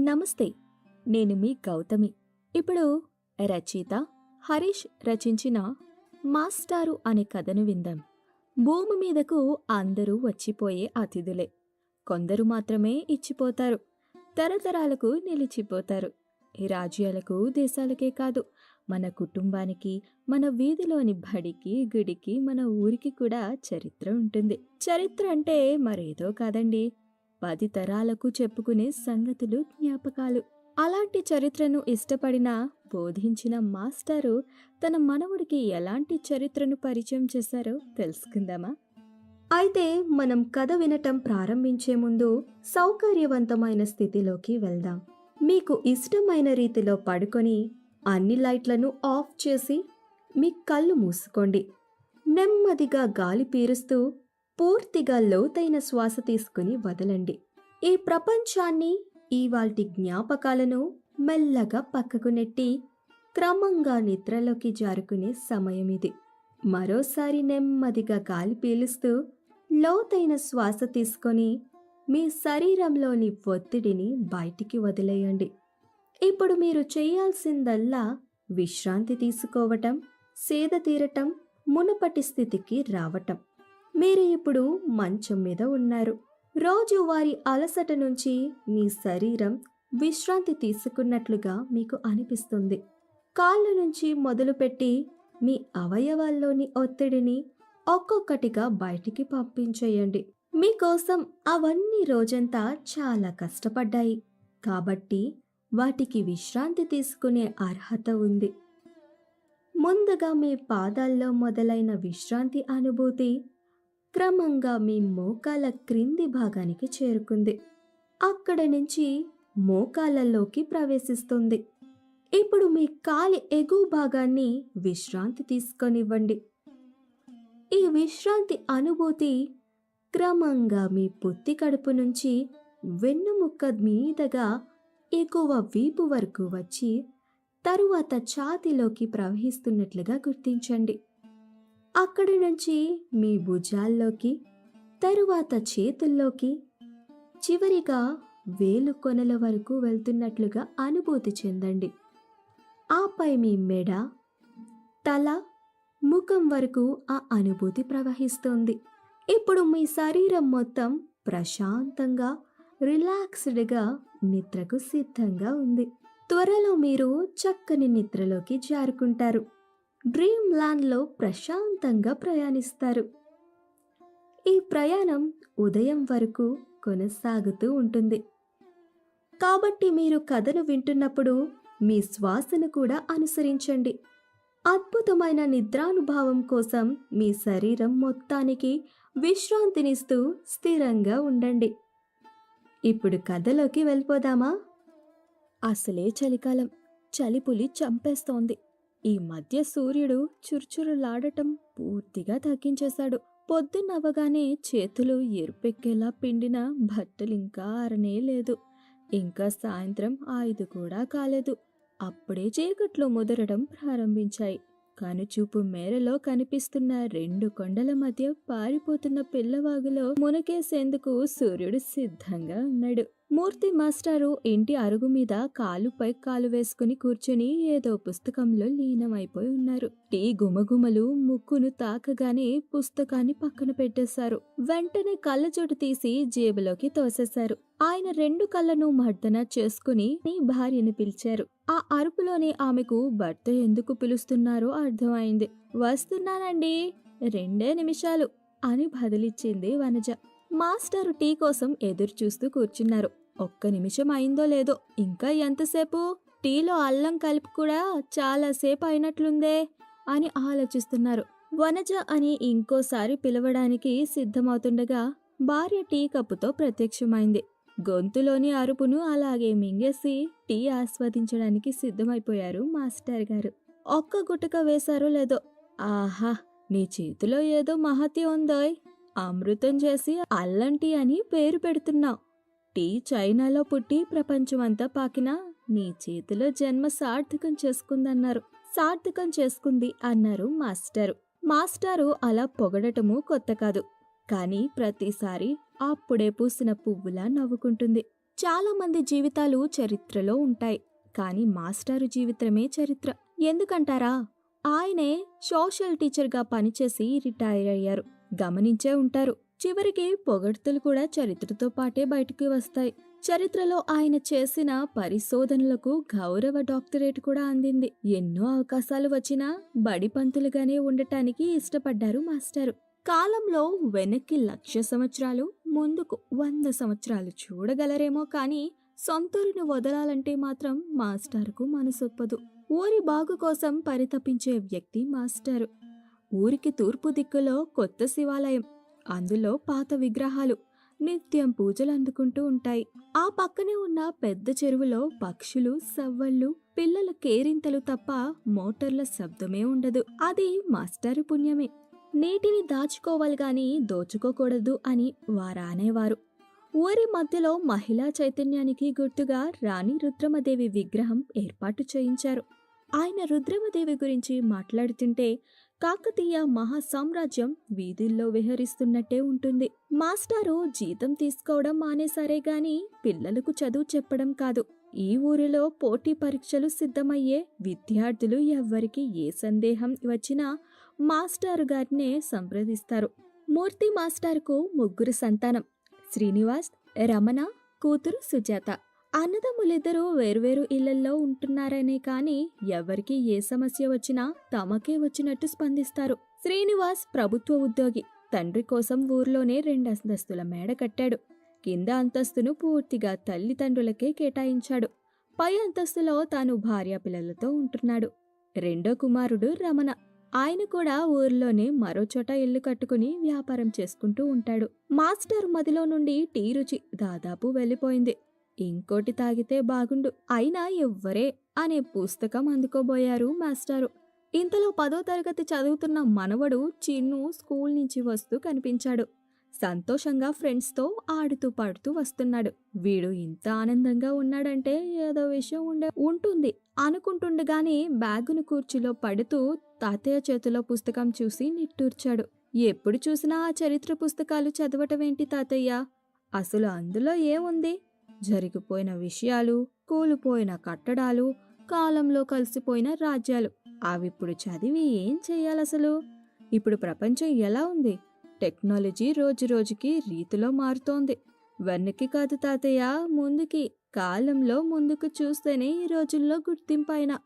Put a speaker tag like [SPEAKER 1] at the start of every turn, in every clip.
[SPEAKER 1] నమస్తే నేను మీ గౌతమి. ఇప్పుడు రచయిత హరీష్ రచించిన మాస్టారు అనే కథను విందాం. భూమి మీదకు అందరూ వచ్చిపోయే అతిథులే. కొందరు మాత్రమే ఇచ్చిపోతారు. తరతరాలకు నిలిచిపోతారు. ఈ రాజ్యాలకు దేశాలకే కాదు మన కుటుంబానికి మన వీధిలోని బడికి గుడికి మన ఊరికి కూడా చరిత్ర ఉంటుంది. చరిత్ర అంటే మరేదో కాదండి. పది తరాలకు చెప్పుకునే సంగతులు జ్ఞాపకాలు. అలాంటి చరిత్రను ఇష్టపడిన బోధించిన మాస్టారు తన మనవుడికి ఎలాంటి చరిత్రను పరిచయం చేశారో తెలుసుకుందామా? అయితే మనం కథ వినటం ప్రారంభించే ముందు సౌకర్యవంతమైన స్థితిలోకి వెళ్దాం. మీకు ఇష్టమైన రీతిలో పడుకొని అన్ని లైట్లను ఆఫ్ చేసి మీ కళ్ళు మూసుకోండి. నెమ్మదిగా గాలి పీరుస్తూ పూర్తిగా లోతైన శ్వాస తీసుకుని వదలండి. ఈ ప్రపంచాన్ని ఇవాల్టి జ్ఞాపకాలను మెల్లగా పక్కకు నెట్టి క్రమంగా నిద్రలోకి జారుకునే సమయం ఇది మరోసారి నెమ్మదిగా గాలి పీలుస్తూ లోతైన శ్వాస తీసుకొని మీ శరీరంలోని ఒత్తిడిని బయటికి వదిలేయండి. ఇప్పుడు మీరు చేయాల్సిందల్లా విశ్రాంతి తీసుకోవటం సేద తీరటం మునుపటి స్థితికి రావటం. మీరు ఇప్పుడు మంచం మీద ఉన్నారు. రోజువారి అలసట నుంచి మీ శరీరం విశ్రాంతి తీసుకున్నట్లుగా మీకు అనిపిస్తుంది. కాళ్ళ నుంచి మొదలుపెట్టి మీ అవయవాల్లోని ఒత్తిడిని ఒక్కొక్కటిగా బయటికి పంపించేయండి. మీకోసం అవన్నీ రోజంతా చాలా కష్టపడ్డాయి. కాబట్టి వాటికి విశ్రాంతి తీసుకునే అర్హత ఉంది. ముందుగా మీ పాదాల్లో మొదలైన విశ్రాంతి అనుభూతి క్రమంగా మీ మోకాల క్రింది భాగానికి చేరుకుంది. అక్కడ నుంచి మోకాలలోకి ప్రవేశిస్తుంది. ఇప్పుడు మీ కాలి ఎగువ భాగాన్ని విశ్రాంతి తీసుకొనివ్వండి. ఈ విశ్రాంతి అనుభూతి క్రమంగా మీ పుత్తి కడుపు నుంచి వెన్నుముక్క మీదగా ఎగువ వీపు వరకు వచ్చి తరువాత ఛాతిలోకి ప్రవహిస్తున్నట్లుగా గుర్తించండి. అక్కడి నుంచి మీ భుజాల్లోకి తరువాత చేతుల్లోకి చివరిగా వేలు కొనల వరకు వెళ్తున్నట్లుగా అనుభూతి చెందండి. ఆపై మీ మెడ తల ముఖం వరకు ఆ అనుభూతి ప్రవహిస్తుంది. ఇప్పుడు మీ శరీరం మొత్తం ప్రశాంతంగా రిలాక్స్డ్గా నిద్రకు సిద్ధంగా ఉంది. త్వరలో మీరు చక్కని నిద్రలోకి జారుకుంటారు. డ్రీమ్ ల్యాండ్లో ప్రశాంతంగా ప్రయాణిస్తారు. ఈ ప్రయాణం ఉదయం వరకు కొనసాగుతూ ఉంటుంది. కాబట్టి మీరు కథను వింటున్నప్పుడు మీ శ్వాసను కూడా అనుసరించండి. అద్భుతమైన నిద్రానుభావం కోసం మీ శరీరం మొత్తానికి విశ్రాంతినిస్తూ స్థిరంగా ఉండండి. ఇప్పుడు కథలోకి వెళ్ళిపోదామా? అసలే చలికాలం. చలిపులి చంపేస్తోంది. ఈ మధ్య సూర్యుడు చురుచురులాడటం పూర్తిగా తగ్గించేశాడు. పొద్దునవ్వగానే చేతులు ఎరుపెక్కేలా పిండిన బట్టలింకా ఆరనే లేదు. ఇంకా సాయంత్రం ఐదు కూడా కాలేదు. అప్పుడే చీకట్లు ముదరడం ప్రారంభించాయి. కనుచూపు మేరలో కనిపిస్తున్న రెండు కొండల మధ్య పారిపోతున్న పిల్లవాగులో మునకేసేందుకు సూర్యుడు సిద్ధంగా ఉన్నాడు. మూర్తి మాస్టారు ఇంటి అరుగు మీద కాలుపై కాలు వేసుకుని కూర్చుని ఏదో పుస్తకంలో లీనమైపోయి ఉన్నారు. టీ గుమగుమలు ముక్కును తాకగానే పుస్తకాన్ని పక్కన పెట్టేశారు. వెంటనే కళ్ళజోటు తీసి జేబులోకి తోసేశారు. ఆయన రెండు కళ్ళను మర్దన చేసుకుని నీ భార్యని పిలిచారు. ఆ అరుపులోనే ఆమెకు భర్త ఎందుకు పిలుస్తున్నారో అర్థమైంది. వస్తున్నానండి రెండే నిమిషాలు అని బదిలిచ్చింది వనజ. మాస్టారు టీ కోసం ఎదురు చూస్తూ కూర్చున్నారు. ఒక్క నిమిషం అయిందో లేదో ఇంకా ఎంతసేపు? టీలో అల్లం కలిపి కూడా చాలాసేపు అయినట్లుందే అని ఆలోచిస్తున్నారు. వనజ అని ఇంకోసారి పిలవడానికి సిద్ధమవుతుండగా భార్య టీ కప్పుతో ప్రత్యక్షమైంది. గొంతులోని అరుపును అలాగే మింగేసి టీ ఆస్వాదించడానికి సిద్ధమైపోయారు మాస్టర్ గారు. ఒక్క గుటక వేశారో లేదో? ఆహా! నీ చేతిలో ఏదో మహత్య ఉందోయ్. అమృతం చేసి అల్లం టీ అని పేరు పెడుతున్నావు. టీ చైనాలో పుట్టి ప్రపంచమంతా పాకినా నీ చేతిలో జన్మ సార్థకం చేసుకుందన్నారు. సార్థకం చేసుకుంది అన్నారు మాస్టరు. మాస్టారు అలా పొగడటము కొత్త కాదు. కానీ ప్రతిసారి అప్పుడే పూసిన పువ్వులా నవ్వుకుంటుంది. చాలా మంది జీవితాలు చరిత్రలో ఉంటాయి. కానీ మాస్టారు జీవితమే చరిత్ర. ఎందుకంటారా? ఆయనే సోషల్ టీచర్గా పనిచేసి రిటైర్ అయ్యారు. గమనించే ఉంటారు. చివరికి పొగడ్తలు కూడా చరిత్రతో పాటే బయటికి వస్తాయి. చరిత్రలో ఆయన చేసిన పరిశోధనలకు గౌరవ డాక్టరేట్ కూడా అందింది. ఎన్నో అవకాశాలు వచ్చినా బడి పంతులుగానే ఉండటానికి ఇష్టపడ్డారు మాస్టారు. కాలంలో వెనక్కి లక్ష సంవత్సరాలు ముందుకు వంద సంవత్సరాలు చూడగలరేమో కానీ సొంతూరును వదలాలంటే మాత్రం మాస్టారుకు మనసొప్పదు ఊరి బాగు కోసం పరితపించే వ్యక్తి మాస్టారు. ఊరికి తూర్పు దిక్కులో కొత్త శివాలయం అందులో పాత విగ్రహాలు నిత్యం పూజలు అందుకుంటూ ఉంటాయి. ఆ పక్కనే ఉన్న పెద్ద చెరువులో పక్షులు సవ్వళ్ళు పిల్లల కేరింతలు తప్ప మోటార్ల శబ్దమే ఉండదు. అది మాస్టారు పుణ్యమే. నీటిని దాచుకోవాలి గాని దోచుకోకూడదు అని వారానేవారు ఊరి మధ్యలో మహిళా చైతన్యానికి గుర్తుగా రాణి రుద్రమదేవి విగ్రహం ఏర్పాటు చేయించారు. ఆయన రుద్రమదేవి గురించి మాట్లాడుతుంటే కాకతీయ మహా సామ్రాజ్యం వీధుల్లో విహరిస్తున్నట్టే ఉంటుంది. మాస్టారు జీతం తీసుకోవడం మానేసరే గాని పిల్లలకు చదువు చెప్పడం కాదు. ఈ ఊరిలో పోటీ పరీక్షలు సిద్ధమయ్యే విద్యార్థులు ఎవ్వరికి ఏ సందేహం వచ్చినా మాస్టారు గారినే సంప్రదిస్తారు. మూర్తి మాస్టారుకు ముగ్గురు సంతానం. శ్రీనివాస్ రమణ కూతురు సుజాత. అన్నదమ్ములిద్దరూ వేర్వేరు ఇళ్ళల్లో ఉంటున్నారనే కాని ఎవరికి ఏ సమస్య వచ్చినా తమకే వచ్చినట్టు స్పందిస్తారు. శ్రీనివాస్ ప్రభుత్వ ఉద్యోగి. తండ్రి కోసం ఊర్లోనే రెండంతస్తుల మేడ కట్టాడు. కింద అంతస్తును పూర్తిగా తల్లిదండ్రులకే కేటాయించాడు. పై అంతస్తులో తాను భార్యాపిల్లలతో ఉంటున్నాడు. రెండో కుమారుడు రమణ. ఆయన కూడా ఊర్లోనే మరోచోట ఇల్లు కట్టుకుని వ్యాపారం చేసుకుంటూ ఉంటాడు. మాస్టర్ మదిలో నుండి టీ రుచి దాదాపు వెళ్ళిపోయింది. ఇంకోటి తాగితే బాగుండు. అయినా ఎవ్వరే అనే పుస్తకం అందుకోబోయారు మాస్టారు. ఇంతలో పదో తరగతి చదువుతున్న మనవడు చిన్ను స్కూల్ నుంచి వస్తూ కనిపించాడు. సంతోషంగా ఫ్రెండ్స్తో ఆడుతూ పాడుతూ వస్తున్నాడు. వీడు ఇంత ఆనందంగా ఉన్నాడంటే ఏదో విషయం ఉండే ఉంటుంది అనుకుంటుండగానే బ్యాగును కూర్చులో పడుతూ తాతయ్య చేతిలో పుస్తకం చూసి నిట్టూర్చాడు. ఎప్పుడు చూసినా ఆ చరిత్ర పుస్తకాలు చదవటమేంటి తాతయ్య? అసలు అందులో ఏముంది? జరిగిపోయిన విషయాలు కూలిపోయిన కట్టడాలు కాలంలో కలిసిపోయిన రాజ్యాలు. అవిప్పుడు చదివి ఏం చేయాలసలు? ఇప్పుడు ప్రపంచం ఎలా ఉంది? టెక్నాలజీ రోజు రోజుకి రీతిలో మారుతోంది. వెనక్కి కాదు తాతయ్య ముందుకి. కాలంలో ముందుకు చూస్తేనే ఈ రోజుల్లో గుర్తింపైన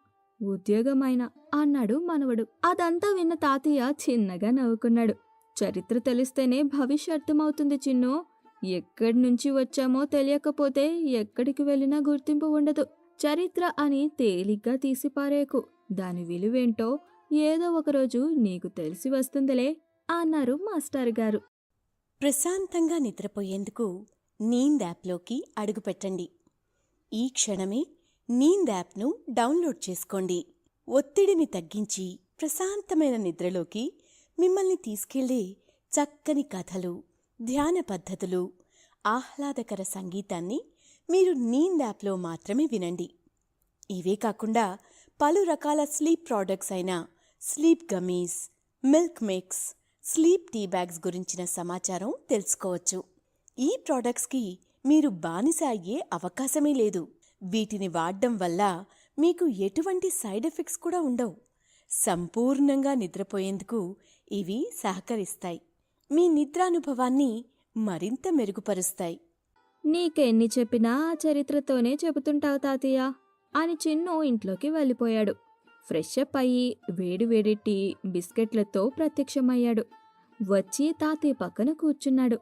[SPEAKER 1] ఉద్యోగమైన అన్నాడు మనవడు. అదంతా విన్న తాతయ్య చిన్నగా నవ్వుకున్నాడు. చరిత్ర తెలిస్తేనే భవిష్యత్తమవుతుంది చిన్ను. ఎక్కడి నుంచి వచ్చామో తెలియకపోతే ఎక్కడికి వెళ్ళినా గుర్తింపు ఉండదు. చరిత్ర అని తేలిగ్గా తీసిపారేకు. దాని విలువేంటో ఏదో ఒకరోజు నీకు తెలిసి వస్తుందిలే అన్నారు మాస్టర్ గారు.
[SPEAKER 2] ప్రశాంతంగా నిద్రపోయేందుకు నీంద్ యాప్లోకి అడుగుపెట్టండి. ఈ క్షణమే నీంద్ యాప్ను డౌన్లోడ్ చేసుకోండి. ఒత్తిడిని తగ్గించి ప్రశాంతమైన నిద్రలోకి మిమ్మల్ని తీసుకెళ్ళే చక్కని కథలు ధ్యాన పద్ధతులు ఆహ్లాదకర సంగీతాన్ని మీరు నీంద్ యాప్లో మాత్రమే వినండి. ఇవే కాకుండా పలు రకాల స్లీప్ ప్రోడక్ట్స్ అయిన sleep gummies milk mix sleep tea bags గురించిన సమాచారం తెలుసుకోవచ్చు. ఈ ప్రోడక్ట్స్కి మీరు బానిస అయ్యే అవకాశమే లేదు. వీటిని వాడడం వల్ల మీకు ఎటువంటి సైడ్ ఎఫెక్ట్స్ కూడా ఉండవు. సంపూర్ణంగా నిద్రపోయేందుకు ఇవి సహకరిస్తాయి. మీ నిద్రానుభవాన్ని మరింత మెరుగుపరుస్తాయి.
[SPEAKER 1] నీకెన్ని చెప్పినా ఆ చరిత్రతోనే చెబుతుంటావు తాతయ్య అని చిన్ను ఇంట్లోకి వెళ్ళిపోయాడు. ఫ్రెష్ అప్ అయ్యి వేడివేడి టీ బిస్కెట్లతో ప్రత్యక్షమయ్యాడు. వచ్చి తాతయ్య పక్కన కూర్చున్నాడు.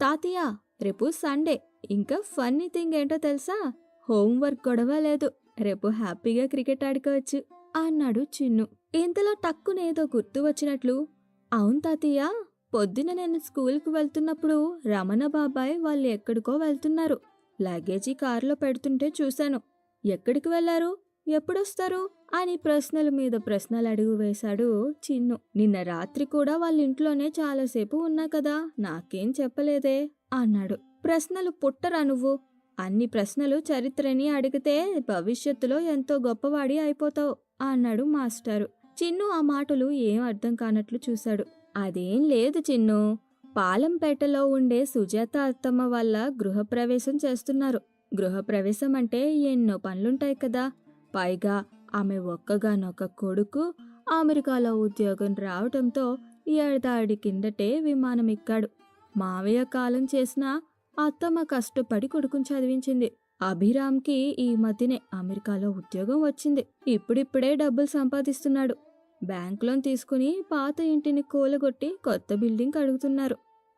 [SPEAKER 1] తాతయ్య రేపు సండే. ఇంకా ఫన్నీ థింగ్ ఏంటో తెలుసా? హోంవర్క్ గొడవ లేదు. రేపు హ్యాపీగా క్రికెట్ ఆడుకోవచ్చు అన్నాడు చిన్ను. ఇంతలో టక్కునేదో గుర్తు వచ్చినట్లు అవును తాతయ్య పొద్దున నేను స్కూల్కి వెళ్తున్నప్పుడు రమణ బాబాయ్ వాళ్ళు ఎక్కడికో వెళ్తున్నారు. లగేజీ కారులో పెడుతుంటే చూశాను. ఎక్కడికి వెళ్ళారు? ఎప్పుడొస్తారు? అని ప్రశ్నల మీద ప్రశ్నలు అడుగు వేశాడు చిన్ను. నిన్న రాత్రి కూడా వాళ్ళ ఇంట్లోనే చాలాసేపు ఉన్నా కదా నాకేం చెప్పలేదే? అన్నాడు. ప్రశ్నలు పుట్టరా నువ్వు? అన్ని ప్రశ్నలు చరిత్రని అడిగితే భవిష్యత్తులో ఎంతో గొప్పవాడి అయిపోతావు అన్నాడు మాస్టారు. చిన్ను ఆ మాటలు ఏం అర్థం కానట్లు చూశాడు. అదేం లేదు చిన్ను. పాలంపేటలో ఉండే సుజాత అత్తమ్మ వల్ల గృహప్రవేశం చేస్తున్నారు. గృహప్రవేశం అంటే ఎన్నో పనులుంటాయి కదా. పైగా ఆమె ఒక్కగానొక్క కొడుకు అమెరికాలో ఉద్యోగం రావటంతో ఏడాది కిందటే విమానం ఎక్కాడు. మావయ్య కాలం చేసిన అత్తమ్మ కష్టపడి కొడుకుని చదివించింది. అభిరామ్కి ఈ మధ్యనే అమెరికాలో ఉద్యోగం వచ్చింది. ఇప్పుడిప్పుడే డబ్బులు సంపాదిస్తున్నాడు. బ్యాంక్ లోన్ తీసుకుని పాత ఇంటిని కూలగొట్టి కొత్త బిల్డింగ్ కడుగుతున్నారు.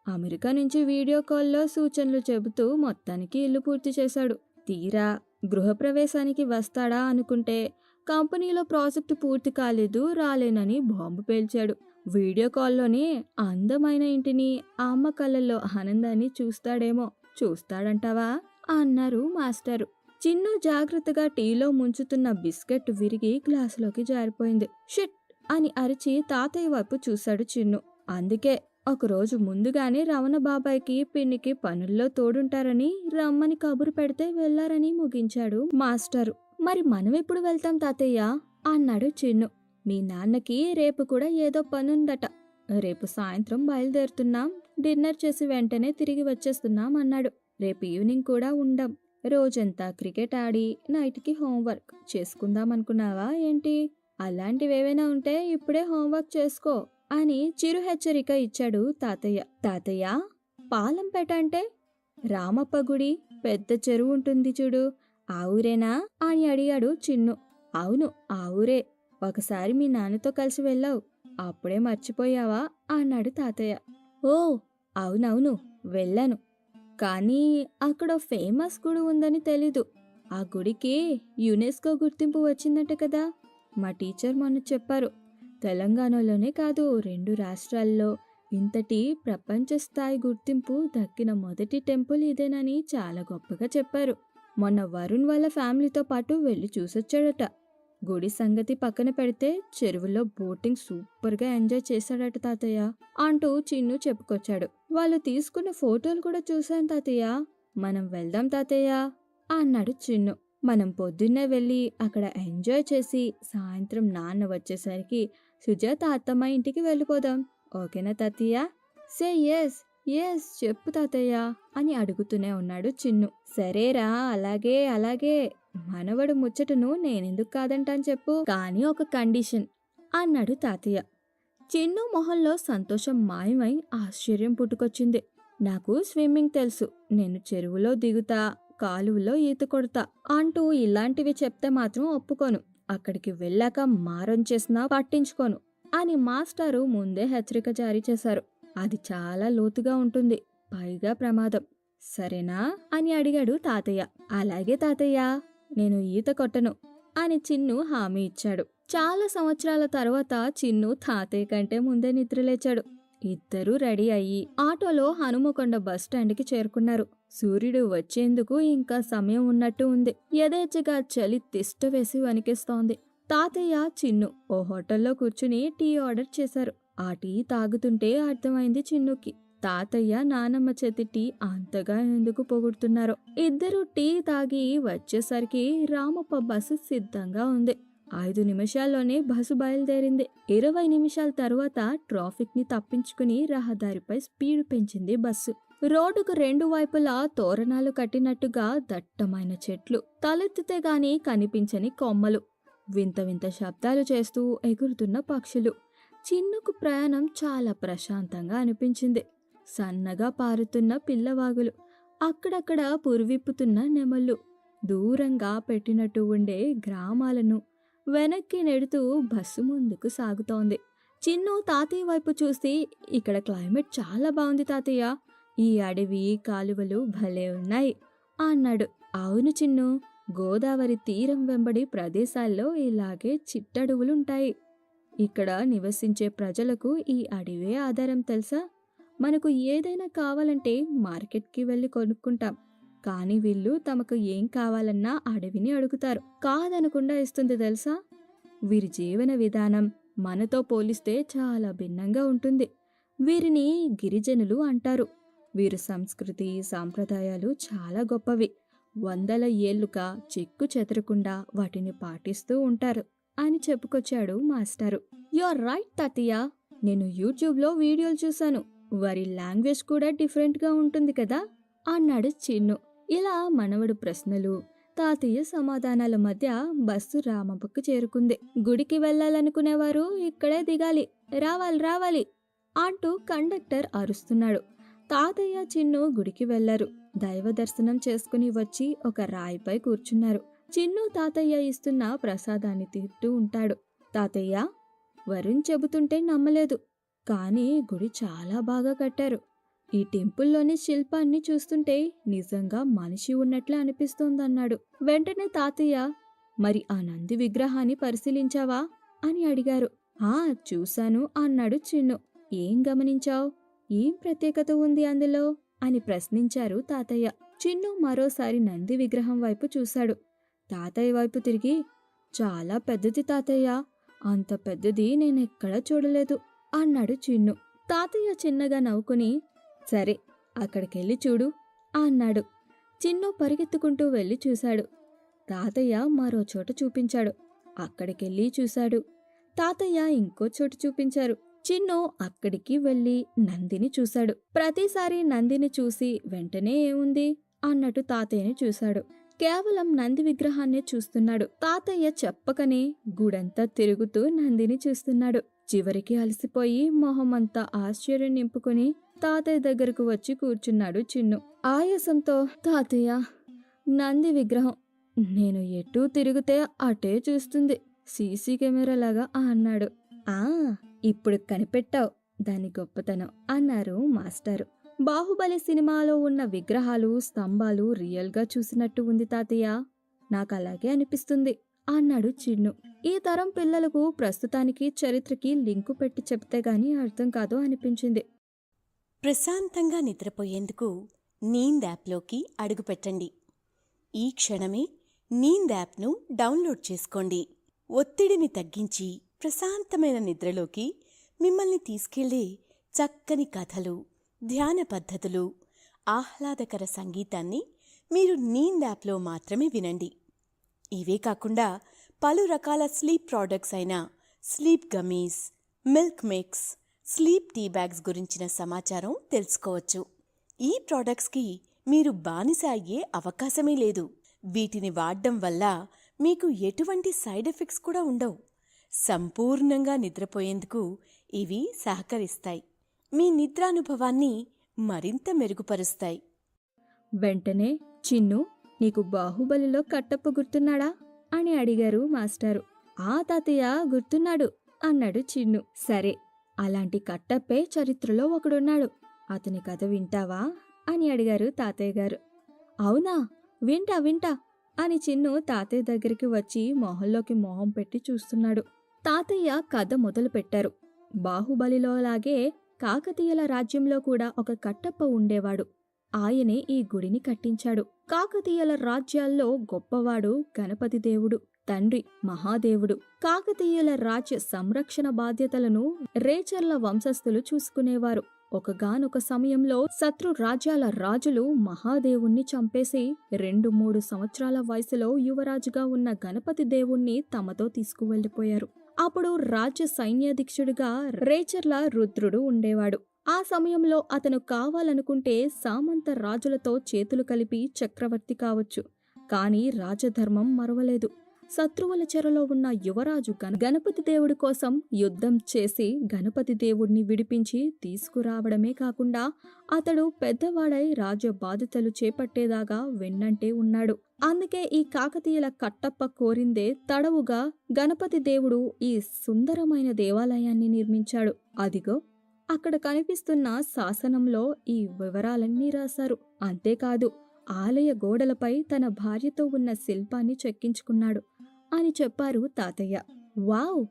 [SPEAKER 1] అమెరికా నుంచి వీడియో కాల్లో సూచనలు చెబుతూ మొత్తానికి ఇల్లు పూర్తి చేశాడు. తీరా గృహప్రవేశానికి వస్తాడా అనుకుంటే కంపెనీలో ప్రాజెక్టు పూర్తి కాలేదు రాలేనని బాంబు పేల్చాడు. వీడియో కాల్లోనే అందమైన ఇంటిని అమ్మ కళ్ళల్లో ఆనందాన్ని చూస్తాడేమో. చూస్తాడంటావా? అన్నారు మాస్టరు. చిన్ను జాగ్రత్తగా టీలో ముంచుతున్న బిస్కెట్ విరిగి గ్లాసులోకి జారిపోయింది. షిట్! అని అరిచి తాతయ్య వైపు చూశాడు చిన్ను. అందుకే ఒకరోజు ముందుగానే రమణ బాబాయ్కి పిన్నికి పనుల్లో తోడుంటారని రమ్మని కబురు పెడితే వెళ్ళారని ముగించాడు మాస్టరు. మరి మనం ఎప్పుడు వెళ్తాం తాతయ్య అన్నాడు చిన్ను. మీ నాన్నకి రేపు కూడా ఏదో పనుందట. రేపు సాయంత్రం బయలుదేరుతున్నాం. డిన్నర్ చేసి వెంటనే తిరిగి వచ్చేస్తున్నాం అన్నాడు. రేపు ఈవినింగ్ కూడా ఉండం. రోజంతా క్రికెట్ ఆడి నైట్కి హోంవర్క్ చేసుకుందాం అనుకున్నావా ఏంటి? అలాంటివేవైనా ఉంటే ఇప్పుడే హోంవర్క్ చేసుకో అని చిరు హెచ్చరిక ఇచ్చాడు తాతయ్య. తాతయ్య పాలంపేట అంటే? రామప్ప గుడి పెద్ద చెరువు ఉంటుంది చూడు. ఆ ఊరేనా? అని అడిగాడు చిన్ను. అవును ఆ ఊరే. ఒకసారి మీ నాన్నతో కలిసి వెళ్ళావు. అప్పుడే మర్చిపోయావా? అన్నాడు తాతయ్య. ఓ అవునవును వెళ్ళాను. కానీ అక్కడ ఫేమస్ గుడి ఉందని తెలీదు. ఆ గుడికి యునెస్కో గుర్తింపు వచ్చిందట కదా. మా టీచర్ మొన్న చెప్పారు తెలంగాణలోనే కాదు రెండు రాష్ట్రాల్లో ఇంతటి ప్రపంచ స్థాయి గుర్తింపు దక్కిన మొదటి టెంపుల్ ఇదేనని చాలా గొప్పగా చెప్పారు. మొన్న వరుణ్ వాళ్ళ ఫ్యామిలీతో పాటు వెళ్ళి చూసొచ్చాడట. గుడి సంగతి పక్కన పెడితే చెరువులో బోటింగ్ సూపర్గా ఎంజాయ్ చేశాడట తాతయ్య అంటూ చిన్ను చెప్పుకొచ్చాడు. వాళ్ళు తీసుకున్న ఫోటోలు కూడా చూశాను తాతయ్య. మనం వెళ్దాం తాతయ్య అన్నాడు చిన్ను. మనం పొద్దున్నే వెళ్ళి అక్కడ ఎంజాయ్ చేసి సాయంత్రం నాన్న వచ్చేసరికి సుజాత అత్తమ్మ ఇంటికి వెళ్ళిపోదాం. ఓకేనా తాతయ్య? సే ఎస్ ఎస్ చెప్పు తాతయ్య అని అడుగుతూనే ఉన్నాడు చిన్ను. సరేరా అలాగే అలాగే. మనవడు ముచ్చటను నేనెందుకు కాదంటాను చెప్పు. కానీ ఒక కండిషన్ అన్నాడు తాతయ్య. చిన్ను మొహంలో సంతోషం మాయమై ఆశ్చర్యం పుట్టుకొచ్చింది. నాకు స్విమ్మింగ్ తెలుసు. నేను చెరువులో దిగుతా కాలువలో ఈత కొడతా అంటూ ఇలాంటివి చెప్తే మాత్రం ఒప్పుకోను. అక్కడికి వెళ్ళాక మారం చేసినా పట్టించుకోను అని మాస్టారు ముందే హెచ్చరిక జారీ చేశారు. అది చాలా లోతుగా ఉంటుంది పైగా ప్రమాదం. సరేనా? అని అడిగాడు తాతయ్య. అలాగే తాతయ్య నేను ఈత కొట్టను అని చిన్ను హామీ ఇచ్చాడు. చాలా సంవత్సరాల తర్వాత చిన్ను తాతయ్య కంటే ముందే నిద్రలేచాడు. ఇద్దరూ రెడీ అయ్యి ఆటోలో హనుమకొండ బస్ స్టాండ్కి చేరుకున్నారు. సూర్యుడు వచ్చేందుకు ఇంకా సమయం ఉన్నట్టు ఉంది. యథేచ్ఛగా చలి తిష్ట వేసి వణికిస్తోంది. తాతయ్య చిన్ను ఓ హోటల్లో కూర్చుని టీ ఆర్డర్ చేశారు. ఆ టీ తాగుతుంటే అర్థమైంది చిన్నుకి. తాతయ్య నానమ్మ చేతి టీ అంతగా ఎందుకు పొగుడుతున్నారో? ఇద్దరు టీ తాగి వచ్చేసరికి రామప్ప బస్సు సిద్ధంగా ఉంది. ఐదు నిమిషాల్లోనే బస్సు బయలుదేరింది. ఇరవై నిమిషాల తర్వాత ట్రాఫిక్ని తప్పించుకుని రహదారిపై స్పీడ్ పెంచింది బస్సు. రోడ్డుకు రెండు వైపులా తోరణాలు కట్టినట్టుగా దట్టమైన చెట్లు తలెత్తితే గాని కనిపించని కొమ్మలు. వింత వింత శబ్దాలు చేస్తూ ఎగురుతున్న పక్షులు. చిన్నుకు ప్రయాణం చాలా ప్రశాంతంగా అనిపించింది. సన్నగా పారుతున్న పిల్లవాగులు అక్కడక్కడ పురివిప్పుతున్న నెమళ్ళు. దూరంగా పెట్టినట్టు ఉండే గ్రామాలను వెనక్కి నెడుతూ బస్సు ముందుకు సాగుతోంది. చిన్ను తాతయ్య వైపు చూసి ఇక్కడ క్లైమేట్ చాలా బాగుంది తాతయ్య. ఈ అడవి కాలువలు భలే ఉన్నాయి అన్నాడు. అవును చిన్ను గోదావరి తీరం వెంబడి ప్రదేశాల్లో ఇలాగే చిట్టడవులుంటాయి ఇక్కడ నివసించే ప్రజలకు ఈ అడవే ఆధారం తెలుసా? మనకు ఏదైనా కావాలంటే మార్కెట్కి వెళ్ళి కొనుక్కుంటాం. కానీ వీళ్ళు తమకు ఏం కావాలన్నా అడవిని అడుగుతారు. కాదనకుండా ఇస్తుంది తెలుసా? వీరి జీవన విధానం మనతో పోలిస్తే చాలా భిన్నంగా ఉంటుంది. వీరిని గిరిజనులు అంటారు. వీరి సంస్కృతి సాంప్రదాయాలు చాలా గొప్పవి. వందల ఏళ్ళుగా చెక్కు చెదరకుండా వాటిని పాటిస్తూ ఉంటారు అని చెప్పుకొచ్చాడు మాస్టారు. యువర్ రైట్ తాతయ్య. నేను యూట్యూబ్లో వీడియోలు చూశాను. వారి లాంగ్వేజ్ కూడా డిఫరెంట్గా ఉంటుంది కదా? అన్నాడు చిన్ను. ఇలా మనవడు ప్రశ్నలు తాతయ్య సమాధానాల మధ్య బస్సు రామప్పకు చేరుకుంది. గుడికి వెళ్ళాలనుకునేవారు ఇక్కడే దిగాలి. రావాలి రావాలి అంటూ కండక్టర్ అరుస్తున్నాడు. తాతయ్య చిన్ను గుడికి వెళ్ళారు దైవ దర్శనం చేసుకుని వచ్చి ఒక రాయిపై కూర్చున్నారు. చిన్ను తాతయ్య ఇస్తున్న ప్రసాదాన్ని తింటూ ఉంటాడు. తాతయ్య వరుణ్ చెబుతుంటే నమ్మలేదు. కానీ గుడి చాలా బాగా కట్టారు. ఈ టెంపుల్లోని శిల్పాన్ని చూస్తుంటే నిజంగా మనిషి ఉన్నట్లే అనిపిస్తోందన్నాడు. వెంటనే తాతయ్య మరి ఆ నంది విగ్రహాన్ని పరిశీలించావా? అని అడిగారు. ఆ చూశాను అన్నాడు చిన్ను. ఏం గమనించావు? ఏం ప్రత్యేకత ఉంది అందులో? అని ప్రశ్నించారు తాతయ్య. చిన్ను మరోసారి నంది విగ్రహం వైపు చూశాడు. తాతయ్య వైపు తిరిగి చాలా పెద్దది తాతయ్య అంత పెద్దది నేనెక్కడా చూడలేదు అన్నాడు చిన్ను. తాతయ్య చిన్నగా నవ్వుకుని సరే అక్కడికెళ్ళి చూడు అన్నాడు. చిన్ను పరిగెత్తుకుంటూ వెళ్ళి చూశాడు. తాతయ్య మరో చోట చూపించాడు. అక్కడికెళ్ళి చూశాడు. తాతయ్య ఇంకో చోటు చూపించారు. చిన్ను అక్కడికి వెళ్ళి నందిని చూశాడు. ప్రతిసారి నందిని చూసి వెంటనే ఏముంది? అన్నట్టు తాతయ్యని చూశాడు. కేవలం నంది విగ్రహాన్నే చూస్తున్నాడు. తాతయ్య చెప్పకనే గుడంతా తిరుగుతూ నందిని చూస్తున్నాడు. చివరికి అలసిపోయి మొహమంతా ఆశ్చర్యం నింపుకుని తాతయ్య దగ్గరకు వచ్చి కూర్చున్నాడు చిన్ను. ఆయాసంతో తాతయ్య నంది విగ్రహం. నేను ఎటూ తిరిగితే అటే చూస్తుంది. సీసీ కెమెరా లాగా అన్నాడు. ఆ ఇప్పుడు కనిపెట్టావు. దాని గొప్పతనం అన్నారు మాస్టారు. బాహుబలి సినిమాలో ఉన్న విగ్రహాలు స్తంభాలు రియల్గా చూసినట్టు ఉంది తాతయ్య. నాకు అలాగే అనిపిస్తుంది అన్నాడు చిన్ను. ఈ తరం పిల్లలకు ప్రస్తుతానికి చరిత్రకి లింకు పెట్టి చెప్తే గాని అర్థం కాదు అనిపించింది.
[SPEAKER 2] ప్రశాంతంగా నిద్రపోయేందుకు నీంద్ యాప్లోకి అడుగుపెట్టండి ఈ క్షణమే నీంద్ యాప్ను డౌన్లోడ్ చేసుకోండి. ఒత్తిడిని తగ్గించి ప్రశాంతమైన నిద్రలోకి మిమ్మల్ని తీసుకెళ్ళే చక్కని కథలు ధ్యాన పద్ధతులు ఆహ్లాదకర సంగీతాన్ని మీరు నీంద్ యాప్లో మాత్రమే వినండి. ఇవే కాకుండా పలు రకాల స్లీప్ ప్రోడక్ట్స్ అయిన sleep gummies milk mix sleep tea bags గురించిన సమాచారం తెలుసుకోవచ్చు. ఈ ప్రోడక్ట్స్కి మీరు బానిస అయ్యే అవకాశమే లేదు. వీటిని వాడడం వల్ల మీకు ఎటువంటి సైడ్ ఎఫెక్ట్స్ కూడా ఉండవు. సంపూర్ణంగా నిద్రపోయేందుకు ఇవి సహకరిస్తాయి. మీ నిద్రానుభవాన్ని మరింత మెరుగుపరుస్తాయి.
[SPEAKER 1] వెంటనే చిన్ను నీకు బాహుబలిలో కట్టప్ప గుర్తున్నాడా? అని అడిగారు మాస్టారు. ఆ తాతయ్య గుర్తున్నాడు అన్నాడు చిన్ను. సరే అలాంటి కట్టప్పే చరిత్రలో ఒకడున్నాడు. అతని కథ వింటావా? అని అడిగారు తాతయ్య గారు. అవునా వింటా వింటా అని చిన్ను తాతయ్య దగ్గరికి వచ్చి మొహంలోకి మొహం పెట్టి చూస్తున్నాడు. తాతయ్య కథ మొదలు పెట్టారు. బాహుబలిలోలాగే కాకతీయుల రాజ్యంలో కూడా ఒక కట్టప్ప ఉండేవాడు. ఆయనే ఈ గుడిని కట్టించాడు. కాకతీయుల రాజ్యాల్లో గొప్పవాడు గణపతి దేవుడు. తండ్రి మహాదేవుడు. కాకతీయుల రాజ్య సంరక్షణ బాధ్యతలను రేచర్ల వంశస్థులు చూసుకునేవారు. ఒకగానొక సమయంలో శత్రు రాజ్యాల రాజులు మహాదేవుణ్ణి చంపేసి రెండు మూడు సంవత్సరాల వయసులో యువరాజుగా ఉన్న గణపతి దేవుణ్ణి తమతో తీసుకువెళ్ళిపోయారు అప్పుడు రాజ్య సైన్యాధీక్షుడిగా రేచర్ల రుద్రుడు ఉండేవాడు. ఆ సమయంలో అతను కావాలనుకుంటే సామంత రాజులతో చేతులు కలిపి చక్రవర్తి కావచ్చు. కాని రాజధర్మం మరవలేదు. శత్రువుల చెరలో ఉన్న యువరాజు గణ గణపతి దేవుడి కోసం యుద్ధం చేసి గణపతి దేవుడిని విడిపించి తీసుకురావడమే కాకుండా అతడు పెద్దవాడై రాజ్య బాధ్యతలు చేపట్టేదాగా వెన్నంటే ఉన్నాడు. అందుకే ఈ కాకతీయుల కట్టప్ప కోరిందే తడవుగా గణపతి దేవుడు ఈ సుందరమైన దేవాలయాన్ని నిర్మించాడు. అదిగో అక్కడ కనిపిస్తున్న శాసనంలో ఈ వివరాలన్నీ రాశారు. అంతేకాదు ఆలయ గోడలపై తన భార్యతో ఉన్న శిల్పాన్ని చెక్కించుకున్నాడు. అని చెప్పారు తాతయ్య. వావ్!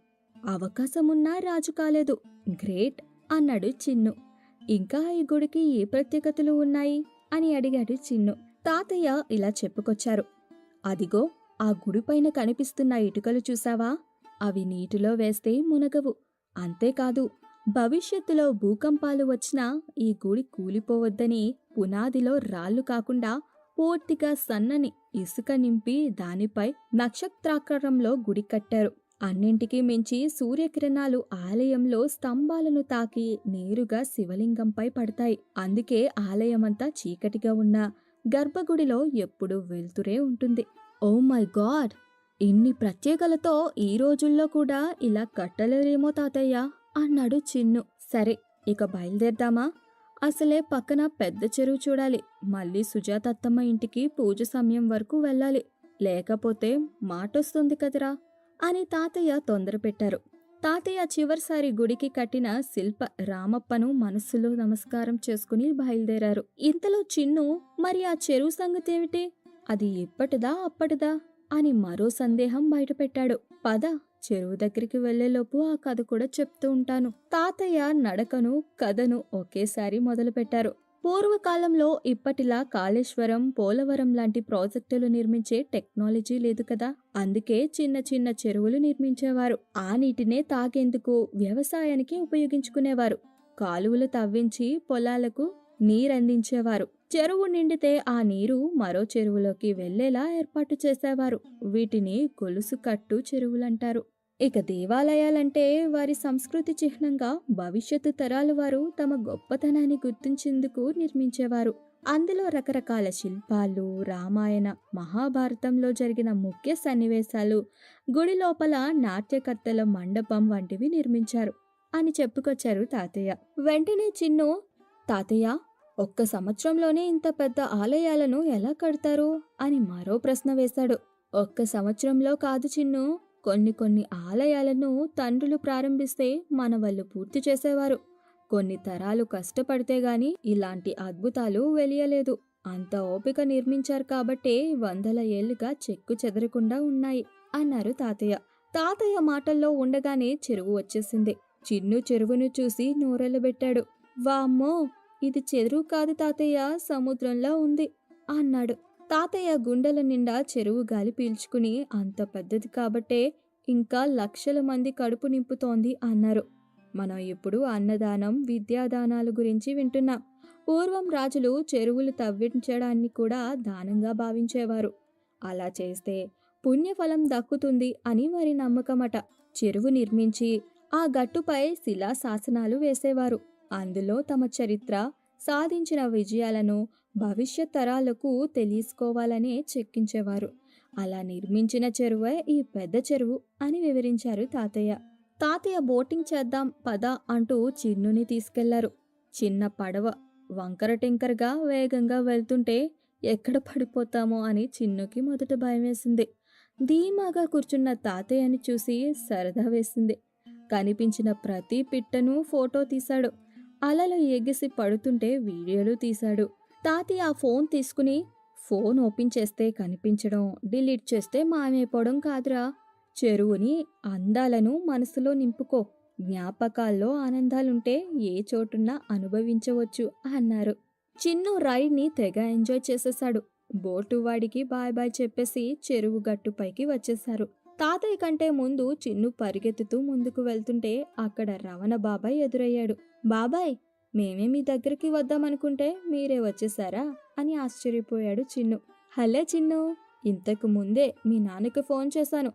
[SPEAKER 1] అవకాశమున్నా రాజు కాలేదు. గ్రేట్! అన్నాడు చిన్ను. ఇంకా ఈ గుడికి ఏ ప్రత్యేకతలు ఉన్నాయి అని అడిగాడు చిన్ను. తాతయ్య ఇలా చెప్పుకొచ్చారు. అదిగో ఆ గుడిపైన కనిపిస్తున్న ఇటుకలు చూసావా అవి నీటిలో వేస్తే మునగవు. అంతేకాదు భవిష్యత్తులో భూకంపాలు వచ్చినా ఈ గుడి కూలిపోవద్దని పునాదిలో రాళ్ళు కాకుండా పూర్తిగా సన్నని ఇసుక నింపి దానిపై నక్షత్రాకారంలో గుడి కట్టారు. అన్నింటికీ మించి సూర్యకిరణాలు ఆలయంలో స్తంభాలను తాకి నేరుగా శివలింగంపై పడతాయి. అందుకే ఆలయమంతా చీకటిగా ఉన్న గర్భగుడిలో ఎప్పుడూ వెళ్తురే ఉంటుంది. Oh my god! ఇన్ని ప్రత్యేకలతో ఈ రోజుల్లో కూడా ఇలా కట్టలేరేమో తాతయ్య! అన్నాడు చిన్ను. సరే ఇక బయలుదేరదామా? అసలే పక్కన పెద్ద చెరువు చూడాలి. మళ్ళీ సుజాతత్తమ్మ ఇంటికి పూజ సమయం వరకు వెళ్ళాలి. లేకపోతే మాటొస్తుంది కదరా? అని తాతయ్య తొందర పెట్టారు. తాతయ్య చివరిసారి గుడికి కట్టిన శిల్ప రామప్పను మనస్సులో నమస్కారం చేసుకుని బయలుదేరారు. ఇంతలో చిన్ను మరి ఆ చెరువు సంగతేమిటి? అది ఎప్పటిదా అప్పటిదా? అని మరో సందేహం బయటపెట్టాడు. పద చెరువు దగ్గరికి వెళ్ళేలోపు ఆ కథ కూడా చెప్తూ ఉంటాను. తాతయ్య నడకను కథను ఒకేసారి మొదలుపెట్టారు. పూర్వకాలంలో ఇప్పటిలా కాళేశ్వరం పోలవరం లాంటి ప్రాజెక్టులు నిర్మించే టెక్నాలజీ లేదు కదా. అందుకే చిన్న చిన్న చెరువులు నిర్మించేవారు. ఆ నీటినే తాగేందుకు వ్యవసాయానికి ఉపయోగించుకునేవారు. కాలువలు తవ్వించి పొలాలకు నీరందించేవారు. చెరువు నిండితే ఆ నీరు మరో చెరువులోకి వెళ్ళేలా ఏర్పాటు చేసేవారు. వీటిని గొలుసు కట్టు చెరువులంటారు. ఇక దేవాలయాలంటే వారి సంస్కృతి చిహ్నంగా భవిష్యత్తు తరాల వారు తమ గొప్పతనాన్ని గుర్తించేందుకు నిర్మించేవారు. అందులో రకరకాల శిల్పాలు రామాయణ మహాభారతంలో జరిగిన ముఖ్య సన్నివేశాలు గుడి లోపల నాట్యకర్తల మండపం వంటివి నిర్మించారు. అని చెప్పుకొచ్చారు తాతయ్య. వెంటనే చిన్ను తాతయ్య ఒక్క సంవత్సరంలోనే ఇంత పెద్ద ఆలయాలను ఎలా కడతారు? అని మరో ప్రశ్న వేశాడు. ఒక్క సంవత్సరంలో కాదు చిన్ను. కొన్ని కొన్ని ఆలయాలను తండ్రులు ప్రారంభిస్తే మన వాళ్ళు పూర్తి చేసేవారు. కొన్ని తరాలు కష్టపడితే గాని ఇలాంటి అద్భుతాలు వెలియలేదు. అంత ఓపిక నిర్మించారు కాబట్టే వందల ఏళ్ళుగా చెక్కు చెదరకుండా ఉన్నాయి అన్నారు తాతయ్య. తాతయ్య మాటల్లో ఉండగానే చెరువు వచ్చేసింది. చిన్ను చెరువును చూసి నూరెళ్ళబెట్టాడు. వామ్మో! ఇది చెరువు కాదు తాతయ్య సముద్రంలా ఉంది అన్నాడు. తాతయ్య గుండెల నిండా చెరువు గాలి పీల్చుకుని అంత పెద్దది కాబట్టే ఇంకా లక్షల మంది కడుపు నింపుతోంది అన్నారు. మనం ఇప్పుడు అన్నదానం విద్యాదానాల గురించి వింటున్నాం. పూర్వం రాజులు చెరువులు తవ్వించడాన్ని కూడా దానంగా భావించేవారు. అలా చేస్తే పుణ్యఫలం దక్కుతుంది అని వారి నమ్మకమట. చెరువు నిర్మించి ఆ గట్టుపై శిలా శాసనాలు వేసేవారు. అందులో తమ చరిత్ర సాధించిన విజయాలను భవిష్యత్ తరాలకు తెలుసుకోవాలనే చెక్కించేవారు. అలా నిర్మించిన చెరువే ఈ పెద్ద చెరువు అని వివరించారు తాతయ్య. తాతయ్య బోటింగ్ చేద్దాం పద అంటూ చిన్నుని తీసుకెళ్ళారు. చిన్న పడవ వంకర టింకరగా వేగంగా వెళ్తుంటే ఎక్కడ పడిపోతామో అని చిన్నుకి మొదట భయమేసింది ధీమాగా కూర్చున్న తాతయ్యని చూసి సరదా వేసింది. కనిపించిన ప్రతి పిట్టను ఫోటో తీశాడు. అలలు ఎగిసి పడుతుంటే వీడియోలు తీశాడు. తాతి ఆ ఫోన్ తీసుకుని ఫోన్ ఓపెన్ చేస్తే కనిపించడం డిలీట్ చేస్తే మాయమైపోవడం కాదురా. చెరువుని అందాలను మనసులో నింపుకో. జ్ఞాపకాల్లో ఆనందాలుంటే ఏ చోటున్నా అనుభవించవచ్చు అన్నారు. చిన్ను రైడ్ని తెగ ఎంజాయ్ చేసేశాడు. బోటు వాడికి బాయ్ బాయ్ చెప్పేసి చెరువు గట్టుపైకి వచ్చేశారు. తాతయ్య కంటే ముందు చిన్ను పరిగెత్తుతూ ముందుకు వెళ్తుంటే అక్కడ రవణ బాబాయ్ ఎదురయ్యాడు. బాబాయ్ మేమే మీ దగ్గరికి వద్దామనుకుంటే మీరే వచ్చేసారా? అని ఆశ్చర్యపోయాడు చిన్ను. హలే చిన్ను ఇంతకు ముందే మీ నాన్నకి ఫోన్ చేశాను.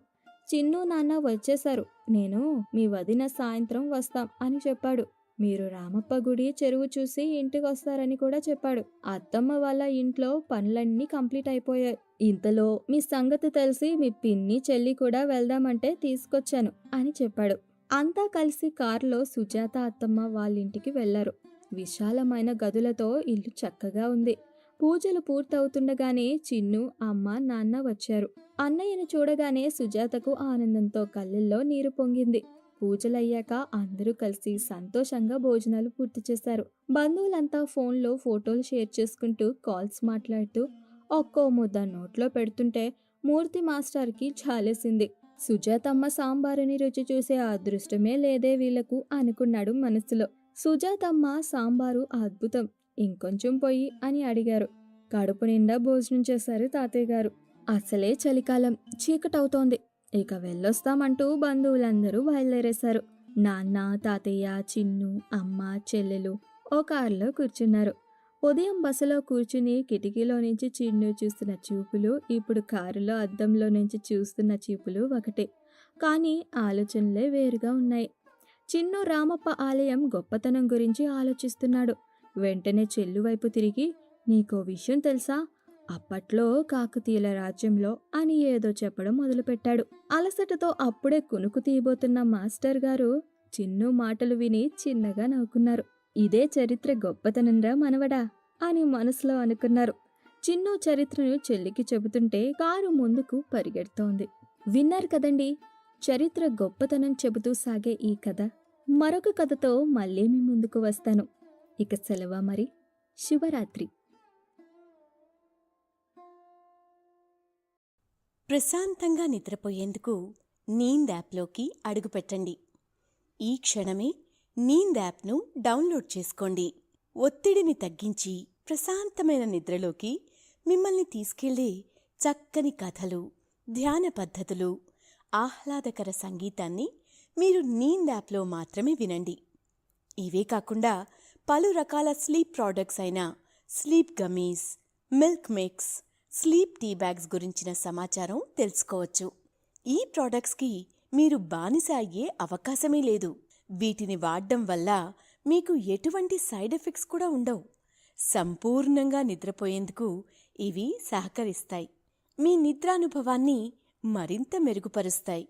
[SPEAKER 1] చిన్ను నాన్న వచ్చేశారు. నేను మీ వదిన సాయంత్రం వస్తాం అని చెప్పాడు. మీరు రామప్ప గుడి చెరువు చూసి ఇంటికి వస్తారని కూడా చెప్పాడు. అత్తమ్మ వాళ్ళ ఇంట్లో పనులన్నీ కంప్లీట్ అయిపోయాయి. ఇంతలో మీ సంగతి తెలిసి మీ పిన్ని చెల్లి కూడా వెళ్దామంటే తీసుకొచ్చాను అని చెప్పాడు. అంతా కలిసి కారులో సుజాత అత్తమ్మ వాళ్ళ ఇంటికి వెళ్ళారు విశాలమైన గదులతో ఇల్లు చక్కగా ఉంది. పూజలు పూర్తవుతుండగానే చిన్ను అమ్మ నాన్న వచ్చారు. అన్నయ్యను చూడగానే సుజాతకు ఆనందంతో కళ్ళల్లో నీరు పొంగింది. పూజలయ్యాక అందరూ కలిసి సంతోషంగా భోజనాలు పూర్తి చేశారు. బంధువులంతా ఫోన్లో ఫోటోలు షేర్ చేసుకుంటూ కాల్స్ మాట్లాడుతూ ఒక్కో ముద్ద నోట్లో పెడుతుంటే మూర్తి మాస్టర్కి చాలేసింది సుజాతమ్మ సాంబారుని రుచి చూసే అదృష్టమే లేదే వీళ్ళకు అనుకున్నాడు మనసులో. సుజాతమ్మ సాంబారు అద్భుతం ఇంకొంచెం పొయ్యి అని అడిగారు. కడుపు నిండా భోజనం చేశారు తాతయ్య గారు. అసలే చలికాలం చీకటవుతోంది. ఇక వెళ్ళొస్తామంటూ బంధువులందరూ బయలుదేరేశారు. నాన్న తాతయ్య చిన్ను అమ్మ చెల్లెలు ఓ కారులో కూర్చున్నారు. ఉదయం బస్సులో కూర్చుని కిటికీలో నుంచి చిన్ను చూస్తున్న చూపులు ఇప్పుడు కారులో అద్దంలో నుంచి చూస్తున్న చూపులు ఒకటే. కానీ ఆలోచనలే వేరుగా ఉన్నాయి. చిన్ను రామప్ప ఆలయం గొప్పతనం గురించి ఆలోచిస్తున్నాడు. వెంటనే చెల్లు వైపు తిరిగి నీకో విషయం తెలుసా? అప్పట్లో కాకతీయుల రాజ్యంలో అని ఏదో చెప్పడం మొదలుపెట్టాడు. అలసటతో అప్పుడే కునుకు తీయబోతున్న మాస్టర్ గారు చిన్ను మాటలు విని చిన్నగా నవ్వుకున్నారు. ఇదే చరిత్ర గొప్పతనంరా మనవడా అని మనసులో అనుకున్నారు. చిన్ను చరిత్రను చెల్లికి చెబుతుంటే కారు ముందుకు పరిగెడుతోంది. విన్నారు కదండి చరిత్ర గొప్పతనం చెబుతూ సాగే ఈ కథ. మరొక కథతో మళ్ళీ మీ ముందుకు వస్తాను. ఇక సెలవా మరి? శివరాత్రి
[SPEAKER 2] ప్రశాంతంగా నిద్రపోయేందుకు నీంద్ యాప్లోకి అడుగుపెట్టండి ఈ క్షణమే నీంద్ యాప్ను డౌన్లోడ్ చేసుకోండి. ఒత్తిడిని తగ్గించి ప్రశాంతమైన నిద్రలోకి మిమ్మల్ని తీసుకెళ్ళే చక్కని కథలు ధ్యాన పద్ధతులు ఆహ్లాదకర సంగీతాన్ని మీరు నీంద్ యాప్లో మాత్రమే వినండి. ఇవే కాకుండా పలు రకాల స్లీప్ ప్రోడక్ట్స్ అయిన sleep gummies milk mix sleep tea bags గురించిన సమాచారం తెలుసుకోవచ్చు. ఈ ప్రోడక్ట్స్కి మీరు బానిస అయ్యే అవకాశమే లేదు. వీటిని వాడడం వల్ల మీకు ఎటువంటి సైడ్ ఎఫెక్ట్స్ కూడా ఉండవు. సంపూర్ణంగా నిద్రపోయేందుకు ఇవి సహకరిస్తాయి. మీ నిద్రానుభవాన్ని మరింత మెరుగుపరుస్తాయి.